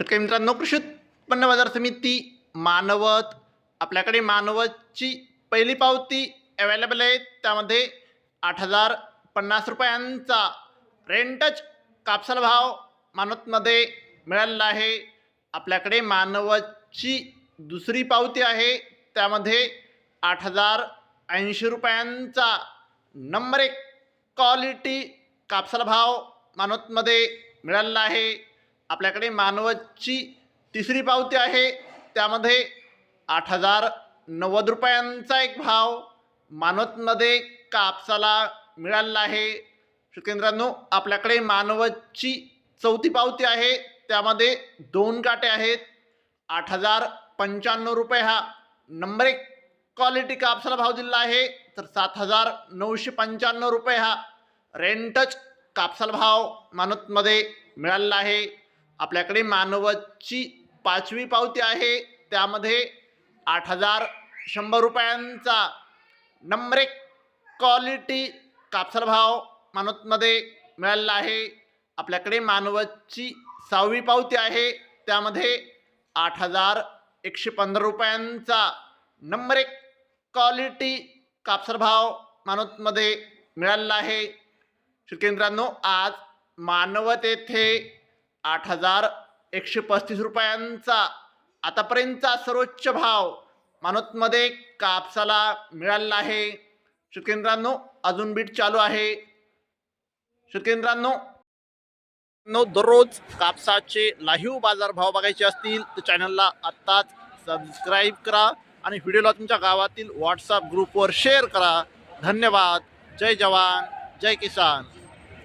शेतकरी मित्रांनो कृषी उत्पन्न बाजार समिती मानवत आपल्याकडे मानवतची पहिली पावती अवेलेबल आहे. त्यामध्ये आठ हजार पन्नास रुपयांचा रेंटच कापसाला भाव मानवतमध्ये मिळालेला आहे. आपल्याकडे मानवतची दुसरी पावती आहे. त्यामध्ये आठ हजार ऐंशी रुपयांचा नंबर एक क्वालिटी कापसाला भाव मानवतमध्ये मिळालेला आहे. आपल्याकडे मानवतची तिसरी पावती आहे. त्यामध्ये आठ हजार नव्वद रुपयांचा एक भाव मानवतमध्ये कापसाला मिळालेला आहे. शुकेंद्रांनो आपल्याकडे मानवतची चौथी पावती आहे. त्यामध्ये दोन काटे आहेत. आठ हजार पंच्याण्णव रुपये हा नंबर एक क्वालिटी कापसाला भाव दिलेला आहे. तर सात हजार नऊशे पंच्याण्णव रुपये हा रेंटच कापसाला भाव मानवतमध्ये मिळालेला आहे. आपल्याकडे मानवची पाचवी पावती आहे. त्यामध्ये आठ हजार शंभर रुपयांचा नंबर एक क्वालिटी कापसाला भाव मानवतमध्ये मिळालेला आहे. आपल्याकडे मानवतची सहावी पावती आहे. त्यामध्ये आठ हजार एकशे पंधरा रुपयांचा नंबर एक क्वालिटी कापसर भाव मानवतमध्ये मिळालेला आहे. शेतकऱ्यांनो आज मानवत येथे आठ हजार एकशे पस्तीस रुपयांचा आतापर्यंतचा सर्वोच्च भाव मानोतमध्ये कापसाला मिळालेला आहे. शेतकऱ्यांनो अजून बीट चालू आहे. शेतकऱ्यांनो नो दररोज कापसाचे लाईव्ह बाजारभाव बघायचे असतील तर चॅनलला आत्ताच सबस्क्राईब करा आणि व्हिडिओला तुमच्या गावातील व्हॉट्सअप ग्रुपवर शेअर करा. धन्यवाद. जय जवान. जय किसान.